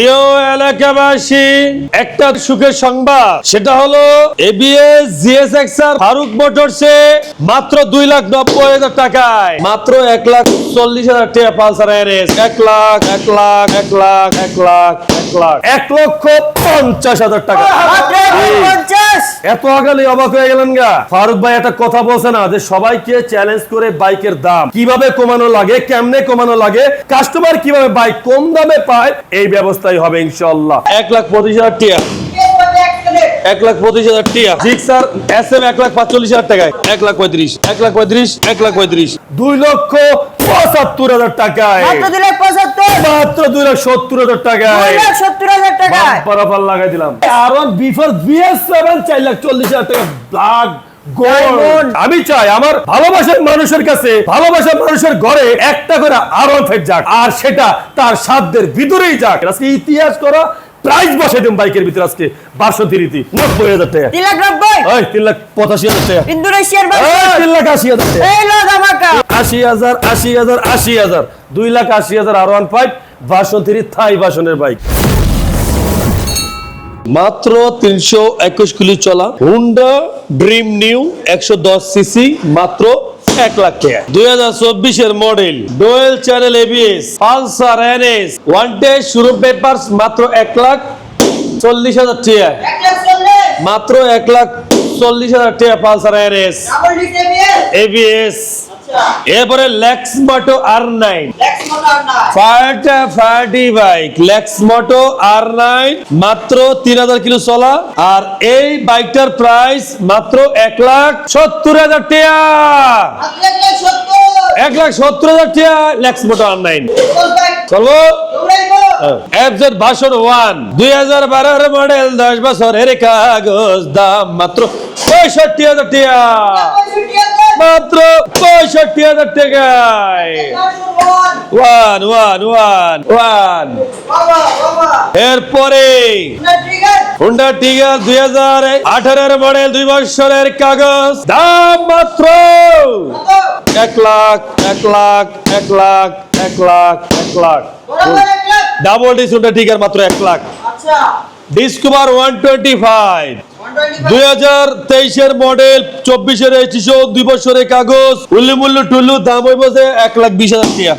প্রিয় এলাকাবাসী একটা সুখের সংবাদ। সেটা হলো এবিএস জিএসএক্স আর ফারুক মোটরসে মাত্র দুই লাখ নব্বই হাজার টাকায়। মাত্র এক লাখ চল্লিশ হাজার টাকা পালসার এনএস। এক লাখ এক লাখ এক লাখ এক লাখ এক লাখ। এক লক্ষ পঞ্চাশ হাজার টাকা। এত আগালে অবাক হয়ে গেলেন গা। ফারুক ভাই একটা কথা বলছে না যে সবাইকে চ্যালেঞ্জ করে বাইকের দাম। কীভাবে কমানো লাগে কেমনে কমানো লাগে কাস্টমার কীভাবে বাইক কম দামে পায় এই ব্যবস্থাই হবে ইনশাল্লাহ এক লাখ পঁচিশ হাজার টিয়া। এক লাখ পঁচিশ হাজার টিয়া। জিক্সার এস এম এক লাখ পাঁচচল্লিশ হাজার টাকায়। এক লাখ পঁয়ত্রিশ। এক লাখ পঁয়ত্রিশ এক লাখ পঁয়ত্রিশ। দুই লক্ষ পঁচাত্তর হাজার টাকায়। মাত্র দুই লাখ লাখ সত্তর হাজার টাকায়। লাখ লাগাই দিলাম। আর ওয়ান বিফোর বিএস সেভেন চার লাখ চল্লিশ হাজার টাকা। Diamond। আমি চাই আমার ভালোবাসার মানুষের কাছে ভালোবাসার মানুষের ঘরে একটা করে আর ওয়ান ফাইভ যাক আর সেটা তার সাধ্যের ভিতরেই যাক। আজকে ইতিহাস করা প্রাইস বসে দিন বাইকের ভিতরে আজকে বাষট্টি রীতি নব্বই হাজার টাকা। তিন লাখ নব্বই? ওই তিন লাখ পঁচাশি হাজার টাকা। ইন্দোনেশিয়ার তিন লাখ আশি হাজার টাকা। আশি হাজার আশি হাজার আশি হাজার দুই লাখ আশি হাজার আর ওয়ান ফাইভ ভার্সন থ্রি থাই ভার্সনের বাইক। মাত্র তিনশো একুশ কিলো চলা। হুন্ডা ড্রিম নিউ একশো দশ সিসি মাত্র এক লাখ টাকা। দুই হাজার চব্বিশের model dual channel ABS Pulsar NS one day শুরু পেপারস মাত্র এক লাখ চল্লিশ হাজার টাকা। এক লাখ চল্লিশ মাত্র এক লাখ চল্লিশ হাজার টাকা পালসার এনএস এবিএস এরপরে লেক্স মোটো আর নাইন ফায়ারটা ফায়ারটি বাইক লেক্স মোটো আর নাইন মাত্র তিন হাজার কিলো চলা। আর এই বাইকটার প্রাইস মাত্র এক লাখ সত্তর হাজার মাত্র এক লাখ সত্তর। হাজার টাকা লেক্স মোটো আর নাইন চলবে? এফজেড ভাষণ ওয়ান দুই হাজার বারোর মডেল দশ বছরের কাগজ দাম মাত্র পঁয়ষট্টি হাজার হাজার মাত্র পঁয়ষট্টি হাজার টাকায়। One one one one. এরপরে হুন্ডা টিগার দুই হাজার আঠারোর মডেল দুই বছরের কাগজ। দাম মাত্র এক লাখ এক লাখ এক লাখ এক লাখ এক lakh. Double disc Honda Trigger মাত্র এক লাখ। আচ্ছা। Discover one twenty five. দুই হাজার তেইশের মডেল চব্বিশের একুশো দুই বছরের কাগজ উল্লু মুল্লু টুল্লু দাম হইব যে এক লাখ বিশ হাজার টাকা।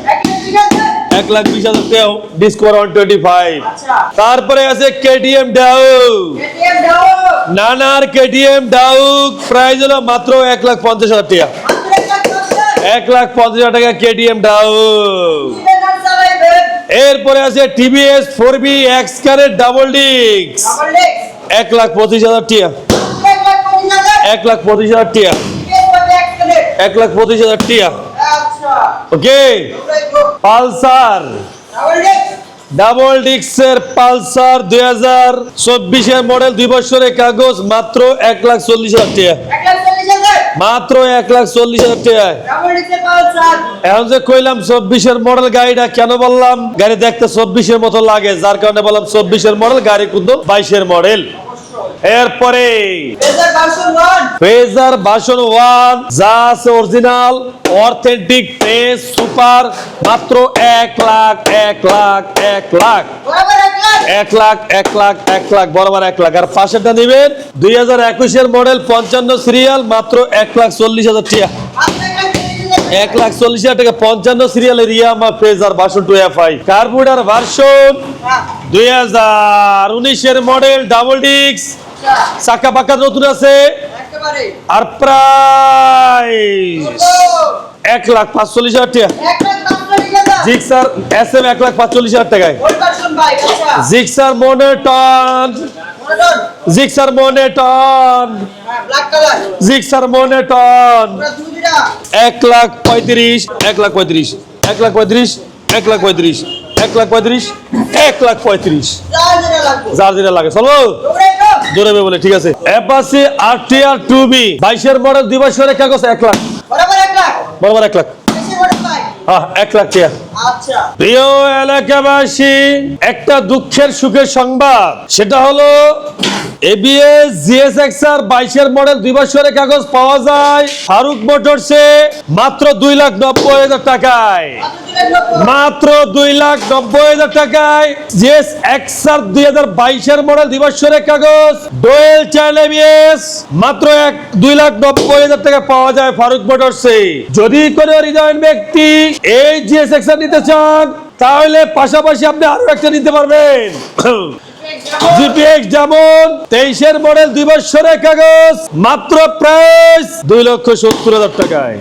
এক লাখ বিশ হাজার? টাকা ডিসকভার ওয়ান টোয়েন্টি ফাইভ। আচ্ছা। তারপরে আছে কেটিএম ডাউ নানার কেটিএম ডাউক প্রাইস হলো মাত্র এক লাখ পঞ্চাশ হাজার টাকা। এক লাখ পঞ্চাশ হাজার টাকা কেটিএম ডাউক। চালাইবেন এরপরে আছে টিভিএস ফোর বি এক্স কারের ডাবল ডিক্স এক লাখ পঁচিশ হাজার টিয়া। এক লাখ পঁচিশ হাজার। পাবে এক লাখ পঁচিশ হাজার টাকা আচ্ছা। ওকে। পালসার। ডাবল ডিক্সের পালসার দুই হাজার চব্বিশের মডেল দুই বছরের কাগজ মাত্র এক লাখ চল্লিশ হাজার টাকা এক লাখ চল্লিশ হাজার মাত্র এক লাখ চল্লিশ হাজার টাকা ডাবল লেক্সের পালসার এখন যে কইলাম, চব্বিশের মডেল গাড়িটা কেন বললাম? গাড়ি দেখতে চব্বিশের মতো লাগে, যার কারণে বললাম চব্বিশের মডেল গাড়ি কিন্তু বাইশের মডেল এরপরে রেজার version one Fazer version one যা আছে অরিজিনাল অথেন্টিক ফ্রেশ সুপার মাত্র এক লাখ এক লাখ এক লাখ। এক লাখ। এক লাখ এক লাখ বরাবর এক লাখ। আর পাশেরটা নিবেন দুই হাজার একুশের মডেল পঞ্চান্ন সিরিয়াল মাত্র এক লাখ চল্লিশ হাজার মাত্র এক লাখ চল্লিশ হাজার টাকা পঞ্চান্ন সিরিয়ালের Yamaha Fazer version two F I. Carburettor version দুই হাজার উনিশের মডেল ডাবল ডিক্স চাকা পাকা নতুন আছে। আর প্রাইস এক লাখ পাঁচচল্লিশ হাজার টাকা। জিক্সার এস এম এক লাখ পাঁচচল্লিশ হাজার টাকায়। Gixxer monotone monotone Gixxer monotone হ্যাঁ ব্ল্যাক কালার জিক্সার মনেটন এক লাখ পঁয়ত্রিশ এক লাখ পঁয়ত্রিশ এক লাখ পঁয়ত্রিশ এক লাখ পঁয়ত্রিশ এক লাখ পঁয়ত্রিশ এক লাখ পঁয়ত্রিশ। যার যেটা লাগে চলো। দৌড়াবে বলে ঠিক আছে। Apache R T R two V বাইশের মডেল দুই বছরের কাগজ এক লাখ। বরাবর এক লাখ। বরাবর এক লাখ। হ্যাঁ এক লাখ আচ্ছা প্রিয় এলাকাবাসী, একটা দুঃখের সুখের সংবাদ। সেটা হলো বাইশের মডেল দুই কাগজ পাওয়া যায় ফারুক মোটরসে মাত্র দুই লাখ নব্বই মাত্র। দুই লাখ নব্বই হাজার টাকায় জিএস দুই হাজার বাইশের মডেল দুই কাগজ। ডোয়েল মাত্র এক, দুই লাখ নব্বই হাজার টাকা পাওয়া যায় ফারুক মোটরসে। যদি কোনো হৃদয়ন ব্যক্তি এই জিএস এক্সআর নিতে চান, তাহলে পাশাপাশি আপনি আরও একটা নিতে পারবেন। যেমন, তেইশের মডেল দুই বছরের কাগজ, মাত্র প্রায় দুই লক্ষ সত্তর হাজার টাকায়।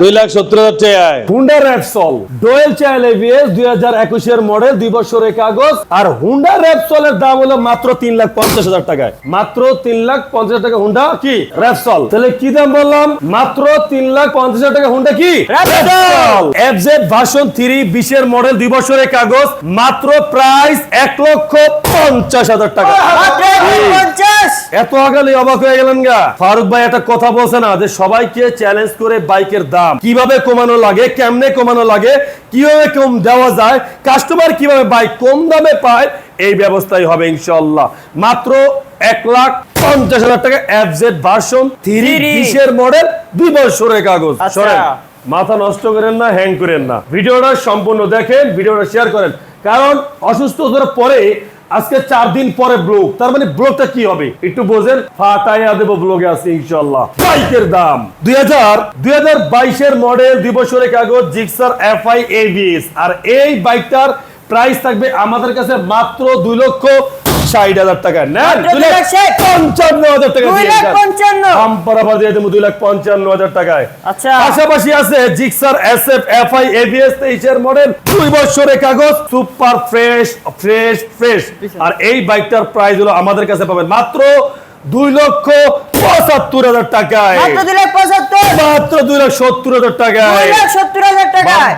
দুই লাখ সত্তর হাজার টাকায়। হুন্ডা র্যাপসল ডোয়েল চাইল এভিএস দুই হাজার একুশের মডেল দুই বছরের কাগজ আর হুন্ডা র্যাপসলের দাম হলো মাত্র তিন লাখ পঞ্চাশ হাজার টাকায়। মাত্র তিন লাখ পঞ্চাশ টাকা হুন্ডা কি? র্যাপসল তাহলে কি দাম বললাম? মাত্র তিন লাখ পঞ্চাশ হাজার টাকা হুন্ডা কি? এফজেড থ্রি বিশের মডেল দুই বছরের কাগজ মাত্র প্রাইস এক লক্ষ পঞ্চাশ হাজার টাকা। এত আগালে অবাক হয়ে গেলেন গা। ফারুক ভাই একটা কথা বলছে না যে সবাইকে চ্যালেঞ্জ করে বাইকের দাম। কীভাবে কমানো লাগে কেমনে কমানো লাগে কীভাবে কম দেওয়া যায় কাস্টমার কীভাবে বাইক কম দামে পায় এই ব্যবস্থাই হবে ইনশাল্লাহ মাত্র এক লাখ পঞ্চাশ হাজার টাকা এফ জেড ভার্সন থ্রি বিশের মডেল দুই বছরের কাগজ। আচ্ছা। মাথা নষ্ট করেন না হ্যাং করেন না। ভিডিওটা সম্পূর্ণ দেখেন ভিডিওটা শেয়ার করেন। কারণ অসুস্থ হওয়ার পরে আজকে চার দিন পরে ব্লগ। তার মানে ব্লগটা কি হবে? একটু বোঝেন। ফাটাইয়া দেব ব্লগে আছে ইনশাল্লাহ বাইকের দাম। দুই হাজার? দুই হাজার বাইশের মডেল দুই বছরের কাগজ জিক্সার এফআই এভিএস আর এই বাইকটার প্রাইস থাকবে আমাদের কাছে মাত্র দুই লক্ষ ষাট হাজার টাকা নেন। পঞ্চান্ন হাজার টাকা দিয়ে দেবো দুই লাখ পঞ্চান্ন হাজার টাকায়। আচ্ছা। পাশাপাশি আছে জিক্সার এসএফ এফআই এবিএস তেইশের মডেল। দুই বছরের কাগজ সুপার ফ্রেশ ফ্রেশ ফ্রেশ। আর এই বাইকটার প্রাইস হলো আমাদের কাছে পাবেন মাত্র দুই লক্ষ পঁচাত্তর হাজার টাকায়। মাত্র দুই লাখ সত্তর হাজার টাকায়। সত্তর হাজার টাকায়।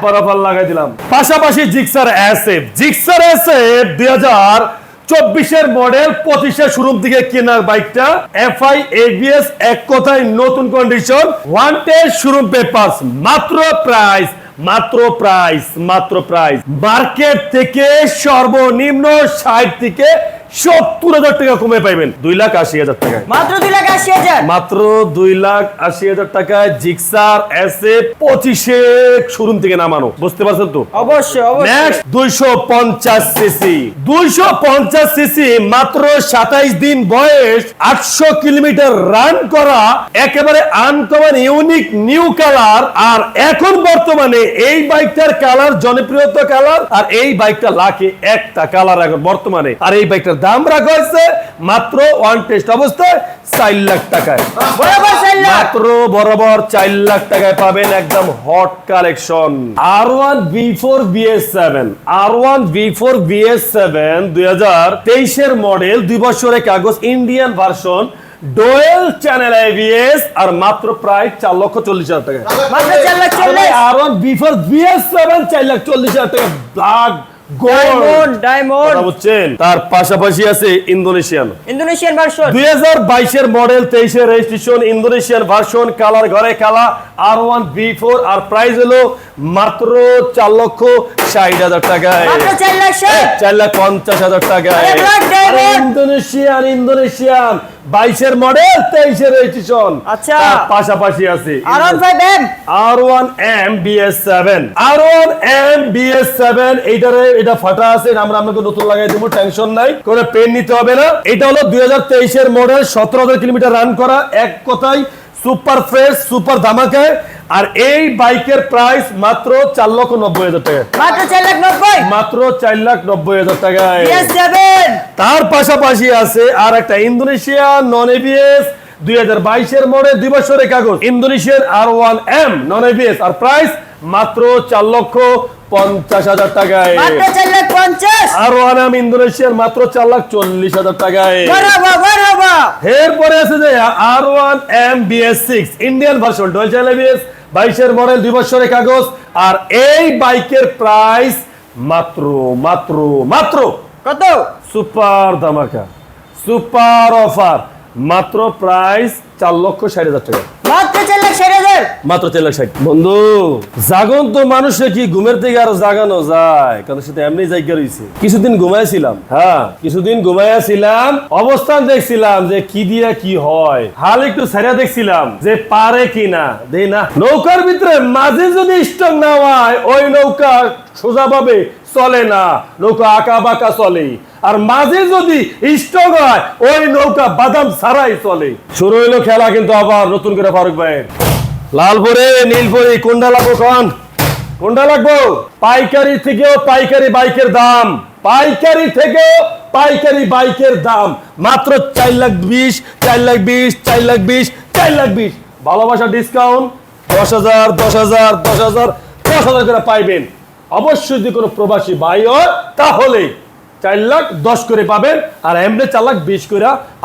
লাগাই দিলাম। পাশাপাশি জিক্সার এসএফ। জিক্সার এসএফ দুই হাজার চব্বিশের মডেল পঁচিশের শুরুর দিকে কেনার বাইকটা এফ আই এবিএস এক কথায় নতুন কন্ডিশন ওয়ান টেস্ট শুরু পেপার মাত্র প্রাইস মাত্র প্রাইস মাত্র প্রাইস মার্কেট থেকে সর্বনিম্ন ষাট থেকে সত্তর হাজার টাকা কমে পাইবেন। দুই লাখ আশি হাজার টাকায়। মাত্র দুই লাখ আশি হাজার? মাত্র দুই লাখ আশি হাজার টাকায় জিক্সার এসে পঁচিশে শোরুম থেকে নামানো। বুঝতে পারছেন তো? অবশ্যই অবশ্যই। দুইশো পঞ্চাশ সিসি। দুইশো পঞ্চাশ সিসি মাত্র সাতাইশ দিন বয়স আটশো কিলোমিটার রান করা একেবারে আনকমন ইউনিক নিউ কালার আর এখন বর্তমানে এই বাইকটার কালার জনপ্রিয়তা কালার আর এই বাইকটা লাখে একটা কালার এখন বর্তমানে। আর এই বাইকটার দাম রাখা হয়েছে মাত্র ওয়ান টেস্ট অবস্থায় চার লাখ টাকায়। মাত্র বরাবর চার লাখ টাকায় পাবেন একদম hot collection R one V four BS seven R one V four BS seven দুই হাজার তেইশের মডেল দুই বছরের কাগজ Indian version dual channel ABS আর মাত্র প্রায় চার লক্ষ চল্লিশ হাজার টাকা R one V four BS seven চার লাখ চল্লিশ হাজার টাকা ব্ল্যাক ডায়মন্ড গোল্ড তার পাশাপাশি আছে ইন্দোনেশিয়ান ইন্দোনেশিয়ান ভার্সন দুই হাজার বাইশের মডেল তেইশের রেজিস্ট্রেশন ইন্দোনেশিয়ান ভার্সন কালার ঘরে কালা আর ওয়ান বি ফোর আর প্রাইস হলো মাত্র চার লক্ষ ষাট হাজার টাকায়। চার লাখ লাখ পঞ্চাশ হাজার টাকায়। ইন্দোনেশিয়ান ইন্দোনেশিয়ান বাইশের মডেল তেইশের রেজিস্ট্রেশন আচ্ছা। পাশাপাশি আছে R one five M R one M BS seven R one M BS seven এইটারে এটা ফাটা আছে আমরা আপনাকে নতুন লাগাই দেবো টেনশন নাই। করে পেন নিতে হবে না। এটা হলো দুই হাজার তেইশের মডেল সতেরো হাজার কিলোমিটার রান করা এক কথায় সুপার ফ্রেশ সুপার ধামাকায় আর এই বাইকের প্রাইস মাত্র চার লক্ষ নব্বই হাজার টাকা। মাত্র চার লাখ নব্বই? মাত্র চার লাখ নব্বই হাজার টাকায়। তার পাশাপাশি আছে আর একটা ইন্দোনেশিয়া নন এবিএস দুই হাজার বাইশের মডেল দুই বছরের কাগজ। ইন্দোনেশিয়ার R one M non ABS আর প্রাইস মাত্র চার লক্ষ পঞ্চাশ হাজার টাকায়। আর ওয়ান এম ইন্দোনেশিয়ার মাত্র চার লাখ চল্লিশ হাজার টাকায়। এরপরে আছে যে R one M BS six Indian version dual channel বাইশের মডেল দুই বছরের কাগজ আর এই বাইকের প্রাইস মাত্র মাত্র মাত্র কত? সুপার ধামাকা সুপার অফার মাত্র প্রাইস চার লক্ষ ষাট হাজার টাকা। মাত্র চার লাখ ষাট হাজার? মাত্র চার লাখ ষাট। বন্ধু জাগন তো মানুষে কি ঘুমের থেকে আরও জাগানো যায়? কারণ সেটা এমনি জায়গা রয়েছে কিছুদিন ঘুমাইছিলাম হ্যাঁ কিছুদিন ঘুমাইছিলাম অবস্থান দেখছিলাম যে কি দিয়া কি হয়। হাল একটু সারিয়া দেখছিলাম যে পারে কি না দেই না। নৌকার ভিতরে মাঝে যদি স্টক না হয় ওই নৌকা সোজা সোজাভাবে চলে না। নৌকা আঁকা বাঁকা চলে আর মাঝে যদি স্টক হয়, ওই নৌকা বাদাম ছাড়াই চলে। শুরু হইল খেলা, কিন্তু আবার নতুন করে ফারুক ভাইয়ের। লালপুরে, নীলপুরি, কোনটা লাগবো কন? কোনটা লাগবো? পাইকারি থেকেও পাইকারি বাইকের দাম। পাইকারি থেকেও পাইকারি বাইকের দাম। মাত্র চার লাখ বিশ, চার লাখ বিশ, চার লাখ বিশ, চার লাখ বিশ। ভালোবাসা ডিসকাউন্ট দশ হাজার দশ হাজার দশ হাজার দশ হাজার করে পাইবেন। অবশ্যই যদি কোনো প্রবাসী ভাই হয় তাহলে চার লাখ দশ করে পাবেন আর এমনি চার লাখ বিশ করে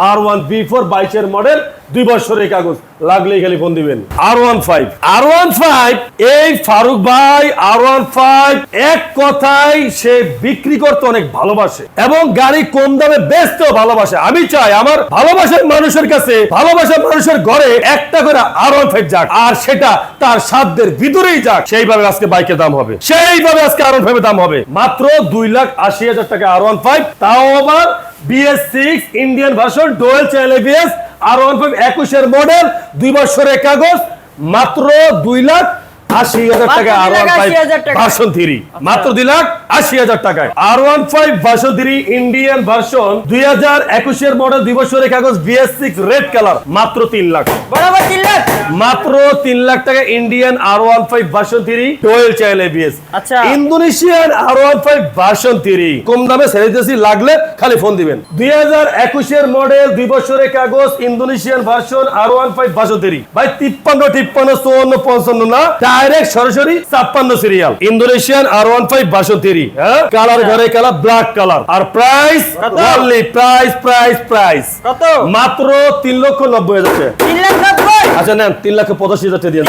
আর ওয়ান বি ফোর বাইশের মডেল দুই বছরের কাগজ। লাগলেই খালি ফোন দিবেন। R one five R one five এই ফারুক ভাই আর ওয়ান ফাইভ এক কথায় সে বিক্রি করতে অনেক ভালোবাসে এবং গাড়ি কম দামে বেচতেও ভালোবাসে। আমি চাই আমার ভালোবাসার মানুষের কাছে, ভালোবাসার মানুষের ঘরে একটা করে আর ওয়ান ফাইভ যাক, আর সেটা তার সাধ্যের ভিতরেই যাক। সেইভাবে আজকে বাইকের দাম হবে। সেইভাবে আজকে আর ওয়ান ফাইভের দাম হবে। মাত্র দুই লাখ আশি হাজার টাকা আর ওয়ান ফাইভ তাও আবার BS six Indian version dual channel five একুশের মডেল দুই বছরের কাগজ, মাত্র দুই লাখ আশি হাজার টাকা আর ওয়ান ফাইভ আশি হাজার টাকা। ভার্সন থ্রি মাত্র দুই লাখ আশি হাজার টাকায়। R one five version three Indian version দুই হাজার একুশের মডেল দুই বছরের কাগজ বিএস সিক্স রেড কালার মাত্র তিন লাখ। বরাবর তিন লাখ? মাত্র তিন লাখ টাকা Indian R one five version three twelve চাইল এবিএস আচ্ছা। Indonesian R one five version three কম দামে লাগলে খালি ফোন দিবেন। দুই হাজার একুশের মডেল দুই বছরের কাগজ Indonesian version R one five version three ভাই তিপ্পান্ন তিপ্পান্ন চুয়ান্ন পঞ্চান্ন না? ডাইরেক্ট সরাসরি ছাপ্পান্ন serial Indonesian R one five version three হ্যাঁ? কালার ঘরে কালার ব্ল্যাক কালার আর price? Only price price price কত? মাত্র তিন লক্ষ নব্বই হাজার আচ্ছা নেন তিন লাখ পঁচাশি হাজার টাকা দিয়ে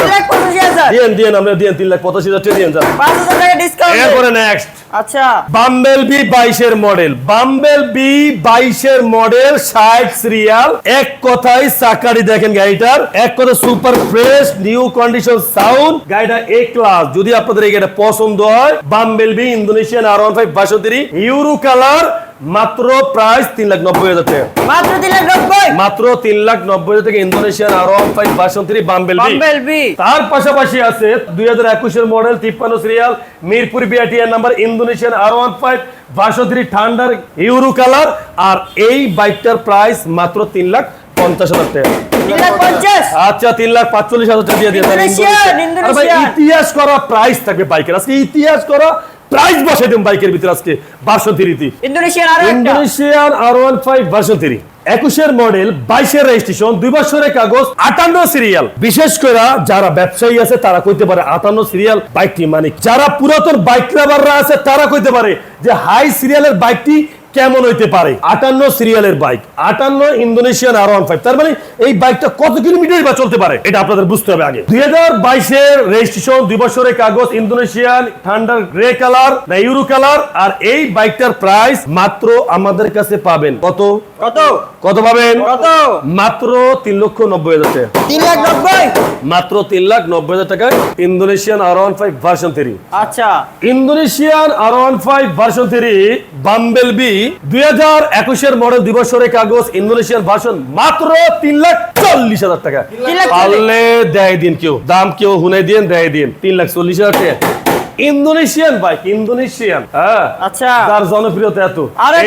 দিয়েন দিয়েন আমরা দিয়েন তিন লাখ পঁচাশি হাজার টাকা দিয়ে যান। এরপরে নেক্সট আচ্ছা। বাম্বেল বি বাইশের মডেল বাম্বেল বি বাইশের মডেল ষাট সিরিয়াল এক কথায় চাকারি দেখেন গাড়িটার। এক কথা super fresh new condition sound গাড়িটা এ ক্লাস যদি আপনাদের এই গাড়িটা পছন্দ হয় Bumblebee Indonesian R one five euro colour মাত্র প্রাইস তিন লাখ নব্বই হাজার টাকা। মাত্র তিন লাখ নব্বই? মাত্র তিন লাখ নব্বই হাজার টাকা ইন্দোনেশিয়ান আর ফাইভ বাসন্তী বাম্বেল তার পাশাপাশি আছে দুই হাজার একুশের মডেল তিপ্পান্ন serial Mirpur বিআটিআর number Indonesian R one five বাসোত্রি ঠান্ডার ইউরো কালার আর এই বাইকটার প্রাইস মাত্র তিন লাখ পঞ্চাশ হাজার টাকা। আচ্ছা তিন লাখ পাঁচচল্লিশ হাজার টাকা দিয়ে দিয়ে। ইতিহাস করা প্রাইস থাকবে বাইকের আজকে ইতিহাস করা প্রাইস বসে দেন বাইকের ভিতরে আজকে ইন্দোনেশিয়ান আরও ইন্দোনেশিয়ান আর ওয়ান ফাইভ বারশো তিরি একুশের মডেল বাইশের রেজিস্ট্রেশন দুই বছরের কাগজ আটান্ন সিরিয়াল বিশেষ করে যারা ব্যবসায়ী আছে তারা কইতে পারে আটান্ন সিরিয়াল বাইকটি মানে যারা পুরাতন বাইক রাবাররা আছে তারা কইতে পারে যে হাই সিরিয়ালের বাইকটি কেমন হইতে পারে? আটান্ন সিরিয়ালের বাইক আটান্ন ইন্দোনেশিয়ান আর ওয়ান ফাইভ তার মানে এই বাইকটা কত কিলোমিটার বা চলতে পারে? এটা আপনাদের বুঝতে হবে আগে। দুই হাজার বাইশের রেজিস্ট্রেশন দুই বছরের কাগজ ইন্দোনেশিয়ান ঠান্ডার গ্রে কালার না ইউরো কালার আর এই বাইকটার প্রাইস মাত্র আমাদের কাছে পাবেন কত? কত? কত পাবেন? কত? মাত্র তিন লক্ষ নব্বই হাজার টাকা। তিন লাখ নব্বই? মাত্র তিন লাখ নব্বই হাজার টাকায় Indonesian R one five version three আচ্ছা। Indonesian R one five version three Bumblebee দুই হাজার একুশের মডেল দুই বছরের কাগজ ইন্দোনেশিয়ান ভাষণ মাত্র তিন লাখ চল্লিশ হাজার টাকা। পারলে দেয় দিন কেউ দাম কেউ হুনে দিন দেয় দিন। তিন লাখ চল্লিশ হাজার টাকা। ইন্দোনেশিয়ান বাইক ইন্দোনেশিয়ান হ্যাঁ? আচ্ছা। তার জনপ্রিয়তা এত।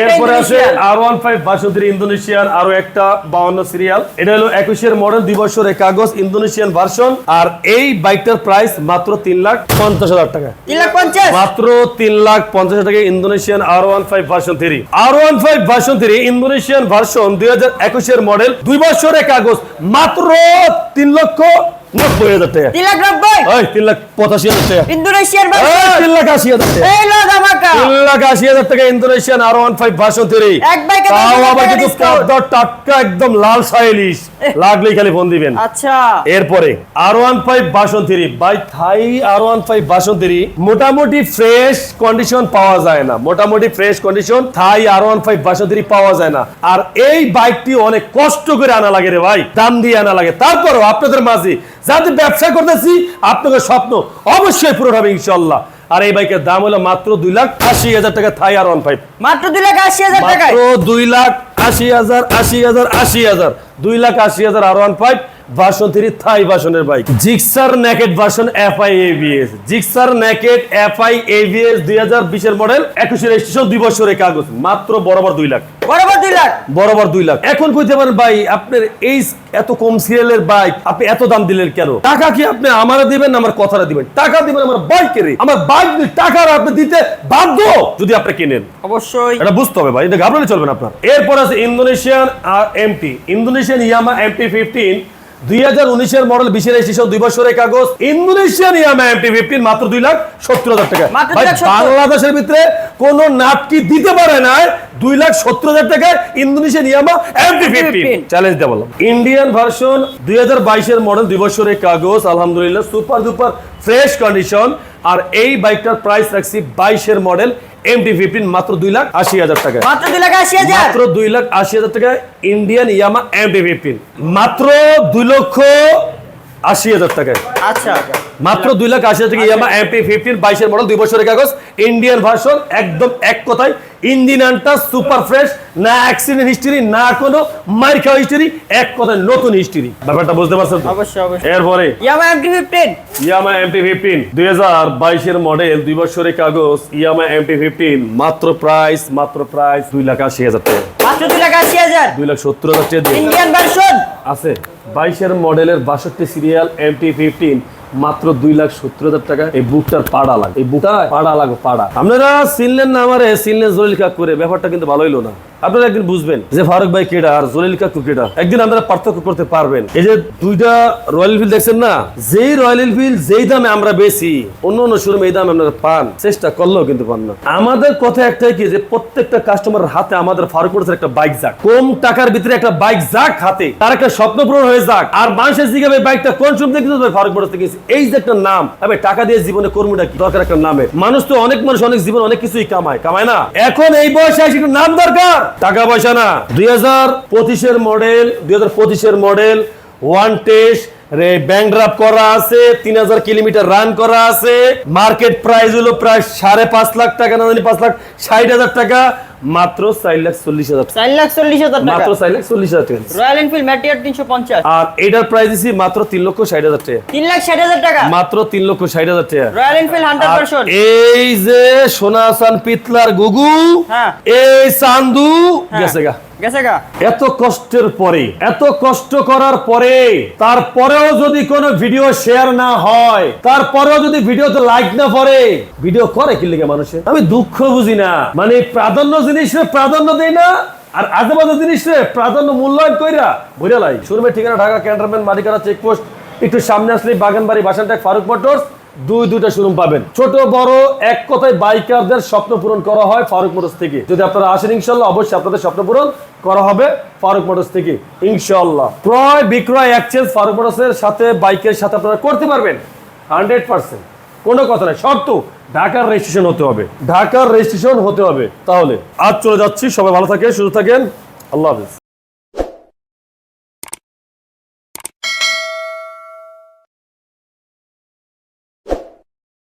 এরপরে আছে আর ওয়ান ফাইভ বাসন্তী ইন্দোনেশিয়ান আরও একটা বাউন্ন সিরিয়াল। এটা হলো একুশের মডেল দুই বছরের কাগজ ইন্দোনেশিয়ান ভার্সন আর এই বাইকটার প্রাইস মাত্র তিন লাখ পঞ্চাশ হাজার টাকা। তিন লাখ পঞ্চাশ? মাত্র তিন লাখ পঞ্চাশ টাকা Indonesian R one five version three R one five version three Indonesian version দুই হাজার একুশের মডেল দুই বছরের কাগজ মাত্র তিন লক্ষ নব্বই হাজার টাকা। তিন লাখ নব্বই? ওই তিন লাখ পঁচাশি হাজার টাকা। ইন্দোনেশিয়ার এই, ভার্সন তিন লাখ আশি হাজার টাকা। এই লো ধামাকা। তিন লাখ আশি হাজার টাকা Indonesian R one five version three তাও আবার কিন্তু। পদ্মার টাটকা একদম লাল সাইলিশ লাগলেই খালি ফোন দিবেন। আচ্ছা। এরপরে R one five version three by Thai R one five version three মোটামুটি ফ্রেশ কন্ডিশন পাওয়া যায় না। মোটামুটি fresh condition Thai R one five version three পাওয়া যায় না। আর এই বাইকটি অনেক কষ্ট করে আনা লাগে রে ভাই। দাম দিয়ে আনা লাগে। তারপরও আপনাদের মাঝে যাতে ব্যবসা করতেছি আপনাদের স্বপ্ন অবশ্যই পূরণ হবে ইনশাল্লাহ আর এই বাইকের দাম হলো মাত্র দুই লাখ আশি হাজার টাকা থাই আর ওয়ান ফাইভ মাত্র দুই লাখ আশি হাজার টাকা দুই লাখ আশি হাজার আশি হাজার আশি হাজার। দুই লাখ আশি হাজার R one five version three Thai ভার্সনের bike. Gixxer naked version F I ABS Gixxer naked F I ABS দুই হাজার বিশের মডেল একুশে রেজিস্ট্রেশন দুই বছরের কাগজ। মাত্র বরাবর দুই লাখ। বরাবর দুই লাখ? বরাবর দুই লাখ। এখন কইতে পারেন ভাই আপনার এই এত কম সিরিয়ালের বাইক আপনি এত দাম দিলেন কেন? টাকা কি আপনি আমারে দিবেন আমার কথাটা দিবেন? টাকা দিবেন আমার বাইকের। আমার বাইক টাকা আপনি দিতে বাধ্য? যদি আপনি কিনেন। অবশ্যই। এটা বুঝতে হবে ভাই এটা ঘাবড়ালে চলবে না আপনার। এরপর আছে Indonesian MT Indonesian Yamaha MT fifteen দুই হাজার উনিশের মডেল বিশের রেজিস্ট্রেশন দুই বছরের কাগজ ইন্দোনেশিয়ান ইয়ামা এমটি ফিফটিন মাত্র দুই লাখ সত্তর হাজার টাকা। মাত্র ভাই 2,70,000 বাংলাদেশের ভিতরে কোন নাটকি দিতে পারে না দুই লাখ সত্তর হাজার টাকায় Indonesian Yamaha MT fifteen. Challenge দেওয়া ইন্ডিয়ান ভার্সন দুই হাজার বাইশের মডেল দুই বছরের কাগজ আলহামদুলিল্লাহ সুপার ফ্রেশ কন্ডিশন আর এই বাইকটার প্রাইস রাখছি বাইশের মডেল এমটি ফিফটিন মাত্র দুই লাখ আশি হাজার টাকা মাত্র দুই লাখ আশি হাজার? মাত্র দুই লাখ আশি হাজার টাকা ইন্ডিয়ান ইয়ামা এমটি ফিফটিন মাত্র দুই লক্ষ আশি হাজার টাকায় আচ্ছা। মাত্র দুই লাখ আশি হাজার টাকা ইয়ামা এমটি ফিফটিন বাইশের মডেল দুই বছরের কাগজ ইন্ডিয়ান ভার্সন একদম এক কথায়। ইঞ্জিনানটা সুপার ফ্রেশ না অ্যাক্সিডেন্ট হিস্ট্রি না কোনো মার খাওয়া হিস্ট্রি এক কথায় নতুন হিস্ট্রি ব্যাপারটা বুঝতে পারছেন তো? অবশ্যই অবশ্যই। এরপরে Yamaha MT fifteen Yamaha MT fifteen দুই হাজার বাইশের মডেল দুই বছরের কাগজ ইয়ামা এমটি ফিফটিন মাত্র প্রাইস মাত্র প্রাইস দুই লাখ আশি হাজার টাকা। মাত্র লাখ লাখ টাকা দিয়ে ইন্ডিয়ান ভার্সন আছে। বাইশের মডেলের বাষট্টি সিরিয়াল এমটি ফিফটিন মাত্র দুই লাখ সত্তর হাজার টাকা। এই বুকটার পাড়া লাগে এই বুকটা পাড়া লাগো পাড়া। আপনারা চিনলেন না আমারে, চিনলেন জলিল কাক করে ব্যাপারটা কিন্তু ভালো হইল না। আপনারা একদিন বুঝবেন যে ফারুক ভাই কেডা আর জলিল কাকু কেডা। একদিন আপনারা পার্থক্য করতে পারবেন। এই যে দুইটা রয়্যাল এনফিল্ড দেখছেন না, যেই রয়্যাল এনফিল্ড, যেই দামে আমরা বেশি, অন্য অন্য শোরুমে এই দামে আপনারা পান। চেষ্টা করলেও কিন্তু পান না। আমাদের কথা একটাই কি, যে প্রত্যেকটা কাস্টমারের হাতে আমাদের ফারুক মোটরসের একটা বাইক যাক। কম টাকার ভিতরে একটা বাইক যাক হাতে। তার একটা স্বপ্ন পূরণ হয়ে যাক। আর মানুষের জিজ্ঞাসা বাইকটা কোন শোরুম থেকে? ফারুক মোটরস থেকে। এই যে একটা নাম তবে টাকা দিয়ে জীবনে কর্মীটা দরকার একটা নামে? মানুষ তো অনেক মানুষ অনেক জীবন অনেক কিছুই কামায় কামায় না? এখন এই বয়সে একটু নাম দরকার। টাকা পয়সা না। দুই হাজার পঁচিশের মডেল দুই হাজার পঁচিশের মডেল ওয়ান টেস্ট রে ব্যাংক ড্রাফ করা আছে তিন হাজার কিলোমিটার রান করা আছে। মার্কেট প্রাইস হলো প্রায় সাড়ে পাঁচ লাখ টাকা না জানি পাঁচ লাখ ষাট হাজার টাকা। মাত্র চার লাখ চল্লিশ হাজার চার লাখ চল্লিশ হাজার মাত্র চার লাখ চল্লিশ হাজার টাকা। রয়্যাল এনফিল্ড ম্যাটিয়ার তিনশো পঞ্চাশ। আর এটার প্রাইস দিছি মাত্র তিন লক্ষ ষাট হাজার টাকা। তিন লাখ ষাট হাজার টাকা। মাত্র তিন লক্ষ ষাট হাজার টাকা। রয়্যাল এনফিল্ড হান্টার আর ভার্সন এই যে সোনাসান পিতলার গুগু হ্যাঁ। এই চান্দু হ্যাঁ। গেছে গা। এত কষ্টের পরে, এত কষ্ট করার পরে, তারপরেও যদি ভিডিও শেয়ার না হয়, তারপরেও যদি ভিডিওতে লাইক না পড়ে ভিডিও করে কি লিখে মানুষের? আমি দুঃখ বুঝি না। মানে প্রাধান্য জিনিসে প্রাধান্য দেই না, আর আজেবাজে জিনিসে প্রাধান্য মূল্যায়ন কইরা বুঝে লাই। শোরুমের ঠিকানা ঢাকা ক্যান্টনমেন্ট, মালিকানা চেকপোস্ট একটু সামনে আসলে বাগানবাড়ি, বাসানটাক, ফারুক মোটরস দুই দুইটা শোরুম পাবেন। ছোট, বড়, এক কথায় বাইকারদের স্বপ্ন পূরণ করা হয় ফারুক মোটরস থেকে। যদি আপনারা আসেন, ইনশাল্লাহ অবশ্যই আপনাদের স্বপ্ন পূরণ করা হবে ফারুক মোটরস থেকে, ইনশাল্লাহ। ক্রয়, বিক্রয় এক্সচেঞ্জ ফারুক মোটরসের সাথে, বাইকের সাথে আপনারা করতে পারবেন। Hundred percent. কোনো কথা নাই। শর্ত, ঢাকার রেজিস্ট্রেশন হতে হবে। ঢাকার রেজিস্ট্রেশন হতে হবে। তাহলে আজ চলে যাচ্ছি। সবাই ভালো থাকে সুস্থ থাকেন। আল্লাহ হাফিজ।